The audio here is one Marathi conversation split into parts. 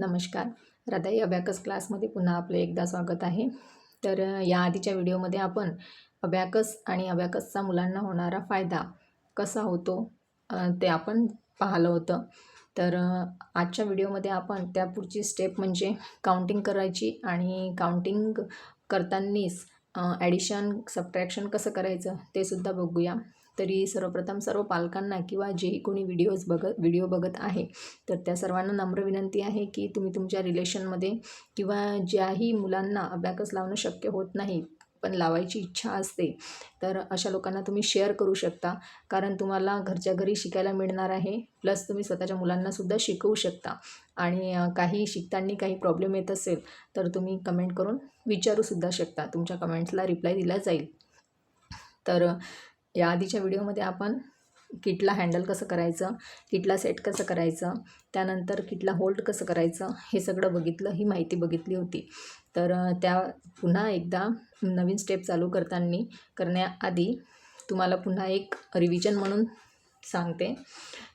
नमस्कार. हृदय अबॅकस क्लासमध्ये पुन्हा आपलं एकदा स्वागत आहे. तर या आधीच्या व्हिडिओमध्ये आपण अबॅकस आणि अबॅकसचा मुलांना होणारा फायदा कसा होतो ते आपण पाहिलं होतं. तर आजच्या व्हिडिओमध्ये आपण त्या पुढची स्टेप म्हणजे काउंटिंग करायची आणि काउंटिंग करतानाच ॲडिशन सबट्रॅक्शन कसं करायचं ते सुद्धा बघूया. तरी सर्वप्रथम सर्व पालकांना किंवा जेही कोणी व्हिडिओज बघत व्हिडिओ बघत आहे तर त्या सर्वांना नम्र विनंती आहे की तुम्ही तुमच्या रिलेशनमध्ये किंवा ज्याही मुलांना अभ्याकस लावणं शक्य होत नाही पण लावायची इच्छा असते तर अशा लोकांना तुम्ही शेअर करू शकता. कारण तुम्हाला घरच्या घरी शिकायला मिळणार आहे प्लस तुम्ही स्वतःच्या मुलांनासुद्धा शिकवू शकता. आणि काही शिकताना काही प्रॉब्लेम येत असेल तर तुम्ही कमेंट करून विचारूसुद्धा शकता. तुमच्या कमेंट्सला रिप्लाय दिला जाईल. तर या आधीच्या व्हिडिओमध्ये आपण किटला हँडल कसं करायचं किटला सेट कसं करायचं त्यानंतर किटला होल्ड कसं करायचं हे सगळं बघितलं ही माहिती बघितली होती. तर त्या पुन्हा एकदा नवीन स्टेप चालू करताना करण्याआधी तुम्हाला पुन्हा एक रिव्हिजन म्हणून सांगते.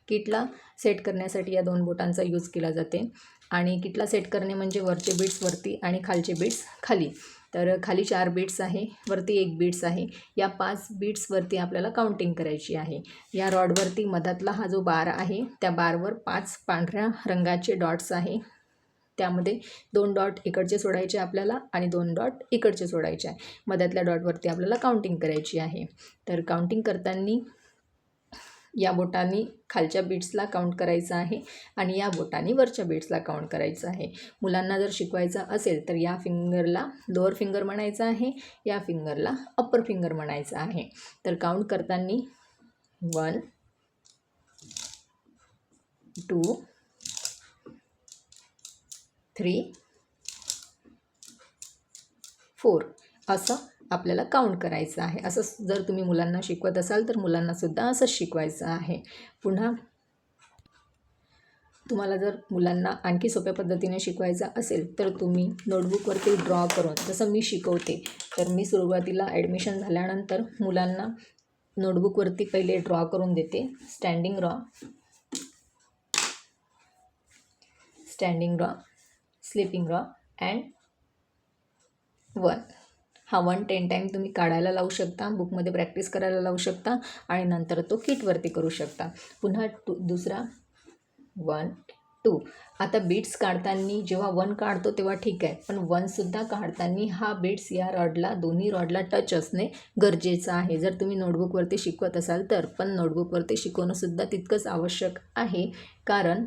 किटला सेट करण्यासाठी या दोन बोटांचा यूज केला जाते. आणि किटला सेट करणे म्हणजे वरचे बीट्स वरती आणि खालचे बीट्स खाली. तर खाली चार बीट्स आहे वरती एक बीट्स आहे. या पाच बीट्सवरती आपल्याला काउंटिंग करायची आहे. या रॉडवरती मधातला हा जो बार आहे त्या बारवर पाच पांढऱ्या रंगाचे डॉट्स आहे. त्यामध्ये दोन डॉट इकडचे सोडायचे आपल्याला आणि दोन डॉट इकडचे सोडायचे आहे. मधातल्या डॉटवरती आपल्याला काउंटिंग करायची आहे. तर काउंटिंग करताना या बोटांनी खालच्या बीट्सला काउंट करायचं आहे आणि या बोटांनी वरच्या बीट्सला काउंट करायचं आहे. मुलांना जर शिकवायचं असेल तर या फिंगरला लोअर फिंगर म्हणायचं आहे या फिंगरला अप्पर फिंगर म्हणायचं आहे. तर काउंट करताना वन टू थ्री फोर असं आपल्याला काउंट करायचं आहे. असं जर तुम्ही मुलांना शिकवत असाल तर मुलांनासुद्धा असंच शिकवायचं आहे. पुन्हा तुम्हाला जर मुलांना आणखी सोप्या पद्धतीने शिकवायचं असेल तर तुम्ही नोटबुकवरती ड्रॉ करून जसं मी शिकवते तर मी सुरुवातीला ॲडमिशन झाल्यानंतर मुलांना नोटबुकवरती पहिले ड्रॉ करून देते. Standing draw standing draw sleeping draw and one हा वन टेन टाईम तुम्ही काढायला लावू शकता बुकमध्ये प्रॅक्टिस करायला लावू शकता आणि नंतर तो किटवरती करू शकता. पुन्हा टू दुसरा वन टू आता बीट्स काढताना जेव्हा वन काढतो तेव्हा ठीक आहे पण वनसुद्धा काढताना हा बीट्स या रॉडला दोन्ही रॉडला टच असणे गरजेचं आहे. जर तुम्ही नोटबुकवरती शिकवत असाल तर पण नोटबुकवरती शिकवणंसुद्धा तितकंच आवश्यक आहे कारण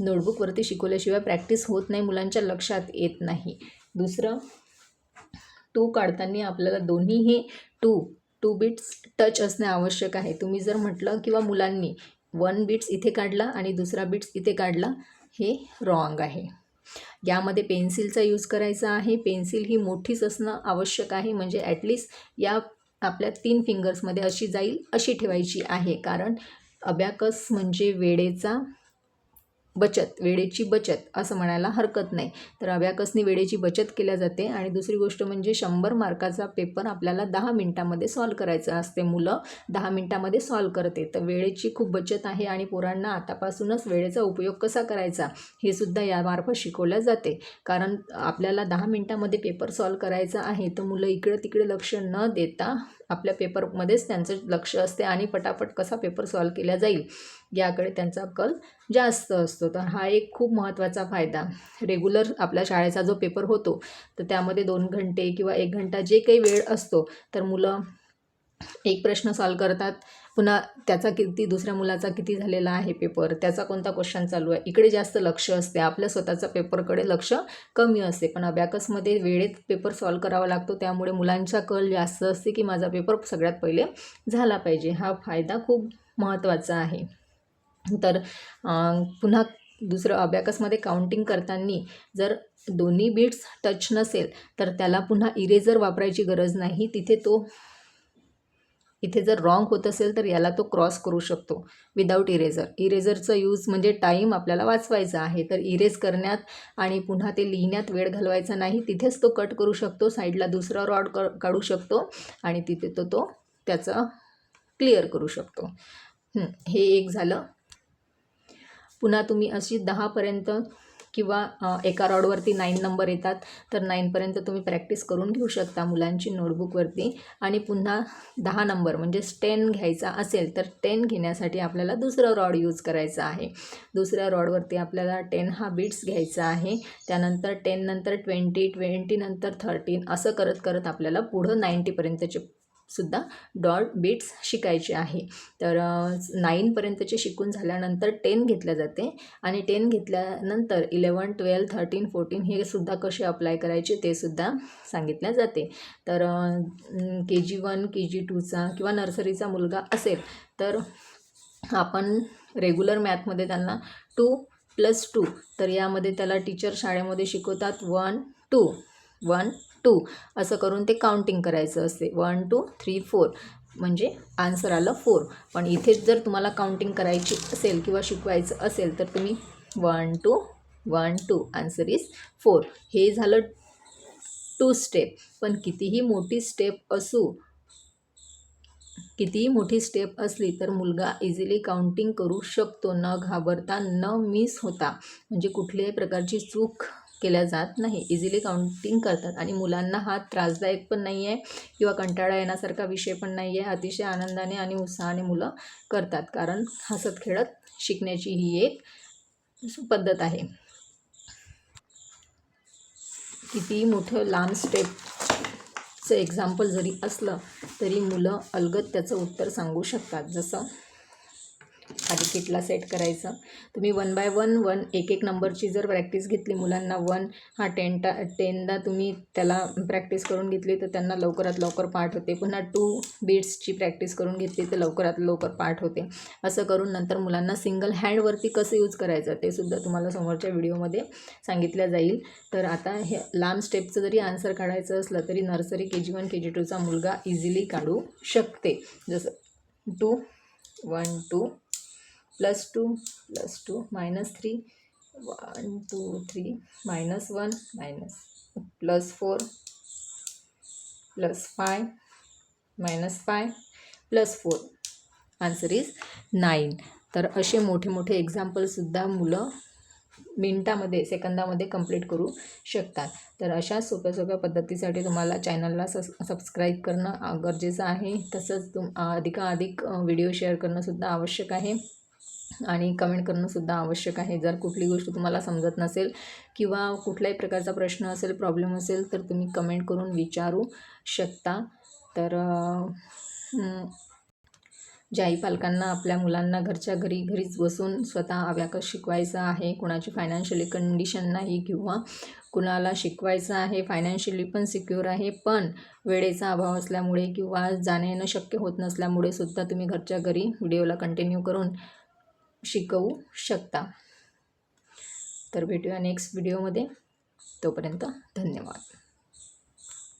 नोटबुकवरती शिकवल्याशिवाय प्रॅक्टिस होत नाही मुलांच्या लक्षात येत नाही. दुसरं टू काढताना आपल्याला दोन्हीही टू टू बिट्स टच असणे आवश्यक आहे. तुम्ही जर म्हटलं किंवा मुलांनी वन बिट्स इथे काढला आणि दुसरा बिट्स इथे काढला हे रॉंग आहे. यामध्ये पेन्सिलचा यूज करायचा आहे. पेन्सिल ही मोठीच असणं आवश्यक आहे. म्हणजे ॲटलिस्ट या आपल्या तीन फिंगर्समध्ये अशी जाईल अशी ठेवायची आहे. कारण अबॅकस म्हणजे वेळेचा बचत वेळेची बचत असं म्हणायला हरकत नाही. तर अभ्याकसनी वेळेची बचत केल्या जाते आणि दुसरी गोष्ट म्हणजे शंभर मार्काचा पेपर आपल्याला दहा मिनटामध्ये सॉल्व करायचा असते मुलं. दहा मिनटामध्ये सॉल्व करते. तर वेळेची खूप बचत आहे आणि पोरांना आतापासूनच वेळेचा उपयोग कसा करायचा हे सुद्धा यामार्फत शिकवल्या जाते. कारण आपल्याला दहा मिनटामध्ये पेपर सॉल्व करायचा आहे तर मुलं इकडं तिकडे लक्ष न देता आपल्या पेपरमध्येच त्यांचं लक्ष असते आणि पटापट कसा पेपर सॉल्व केला जाईल याकडे त्यांचा कल जास्त असतो. तर हा एक खूप महत्त्वाचा फायदा. रेग्युलर आपल्या शाळेचा जो पेपर होतो तर त्यामध्ये दोन घंटे किंवा एक घंटा जे काही वेळ असतो तर मुलं एक प्रश्न सॉल्व करतात. पुन्हा त्याचा किती दुसऱ्या मुलाचा किती झालेला आहे पेपर त्याचा कोणता क्वेश्चन चालू आहे? इकडे जास्त लक्ष असते. आपल्या स्वतःचा पेपरकडे लक्ष कमी असते. पण अभ्याकसमध्ये वेळेत पेपर सॉल्व करावा लागतो. त्यामुळे मुलांचा कल जास्त असते की माझा पेपर सगळ्यात पहिले झाला पाहिजे. हा फायदा खूप महत्त्वाचा आहे. तर पुन्हा दुसरं अभ्याकसमध्ये काउंटिंग करताना जर दोन्ही बीट्स टच नसेल तर त्याला पुन्हा इरेजर वापरायची गरज नाही. तिथे तो इथे जर रॉंग होत असेल तर याला तो क्रॉस करू शकतो विदाऊट इरेझर इरेझरचं यूज म्हणजे टाईम आपल्याला वाचवायचा आहे. तर इरेज करण्यात आणि पुन्हा ते लिहिण्यात वेळ घालवायचा नाही. तिथेच तो कट करू शकतो. साईडला दुसरा रॉड क काढू शकतो आणि तिथे तो तो त्याचं क्लिअर करू शकतो. हे एक झालं. पुन्हा तुम्ही अशी दहापर्यंत किंवा एका रॉडवरती नाईन नंबर येतात तर नाईनपर्यंत तुम्ही प्रॅक्टिस करून घेऊ शकता मुलांची नोटबुकवरती आणि पुन्हा दहा नंबर म्हणजेच टेन घ्यायचा असेल तर टेन घेण्यासाठी आपल्याला दुसरं रॉड यूज करायचा आहे. दुसऱ्या रॉडवरती आपल्याला टेन हा बीट्स घ्यायचा आहे. त्यानंतर टेन नंतर ट्वेंटी ट्वेंटीनंतर थर्टीन असं करत करत आपल्याला पुढं नाईंटीपर्यंतचे सुद्धा डॉट बीट्स शिकायचे आहे. तर नाईनपर्यंतचे शिकून झाल्यानंतर टेन घेतल्या जाते आणि टेन घेतल्यानंतर इलेवन ट्वेल्व थर्टीन फोर्टीन हे सुद्धा कसे अप्लाय करायचे ते सुद्धा सांगितल्या जाते. तर के जी वन के जी टूचा किंवा नर्सरीचा मुलगा असेल तर आपण रेग्युलर मॅथमध्ये त्यांना टू प्लस टू तर यामध्ये त्याला टीचर शाळेमध्ये शिकवतात वन टू वन टू असं करून ते काउंटिंग करायचं असते. वन टू थ्री फोर म्हणजे आन्सर आलं फोर पण इथेच जर तुम्हाला काउंटिंग करायची असेल किंवा शिकवायचं असेल तर तुम्ही one two one two answer is four हे झालं टू स्टेप पण कितीही मोठी स्टेप असू कितीही मोठी स्टेप असली तर मुलगा इझिली काउंटिंग करू शकतो. न घाबरता न मिस होता. म्हणजे कुठल्याही प्रकारची चूक केल्या जात नाही. इझिली काउंटिंग करतात. आणि मुलांना हा त्रासदायक पण नाही आहे किंवा कंटाळा येण्यासारखा विषय पण नाही आहे अतिशय आनंदाने आणि उत्साहाने मुलं करतात. कारण हसत खेळत शिकण्याची ही एक पद्धत आहे. कितीही मोठं लांब स्टेपचं एक्झाम्पल जरी असलं तरी मुलं अलगद त्याचं उत्तर सांगू शकतात. जसं आधी किटला सेट करायचं. तुम्ही वन बाय वन वन एक एक नंबरची जर प्रॅक्टिस घेतली मुलांना वन हा टेनटा टेनदा तुम्ही त्याला प्रॅक्टिस करून घेतली तर त्यांना लवकरात लवकर पाठ होते. पुन्हा टू बीट्सची प्रॅक्टिस करून घेतली तर लवकरात लवकर पाठ होते. असं करून नंतर मुलांना सिंगल हँडवरती कसं यूज करायचं ते सुद्धा तुम्हाला समोरच्या व्हिडिओमध्ये सांगितलं जाईल. तर आता हे लांब स्टेपचं जरी आन्सर काढायचं असलं तरी नर्सरी के जी वन के जी टूचा मुलगा इझिली काढू शकते. जसं two one two plus two plus two minus three one two three minus one minus plus four plus five minus five plus four. Answer is nine. तर असे मोठे मोठे एक्झाम्पलसुद्धा मुलं मिनटामध्ये सेकंदामध्ये कंप्लीट करू शकतात. तर अशा सोप्या सोप्या पद्धतीसाठी तुम्हाला चॅनलला सस सबस्क्राईब करणं गरजेचं आहे. तसंच तुम अधिकाधिक व्हिडिओ शेअर करणंसुद्धा आवश्यक आहे. आणि कमेंट करणंसुद्धा आवश्यक आहे. जर कुठली गोष्ट तुम्हाला समजत नसेल किंवा कुठल्याही प्रकारचा प्रश्न असेल प्रॉब्लेम असेल तर तुम्ही कमेंट करून विचारू शकता. तर ज्या ज्याही पालकांना आपल्या मुलांना घरच्या घरी घरीच बसून स्वतः अभ्याकस शिकवायचा आहे कुणाची फायनान्शियली कंडिशन नाही किंवा कुणाला शिकवायचं आहे फायनान्शियली पण सिक्युअर आहे पण वेळेचा अभाव असल्यामुळे किंवा जाणं येणं शक्य होत नसल्यामुळे सुद्धा तुम्ही घरच्या घरी व्हिडिओला कंटिन्यू करून शिकवू शकता. तर भेटूया नेक्स्ट व्हिडिओमध्ये तोपर्यंत धन्यवाद.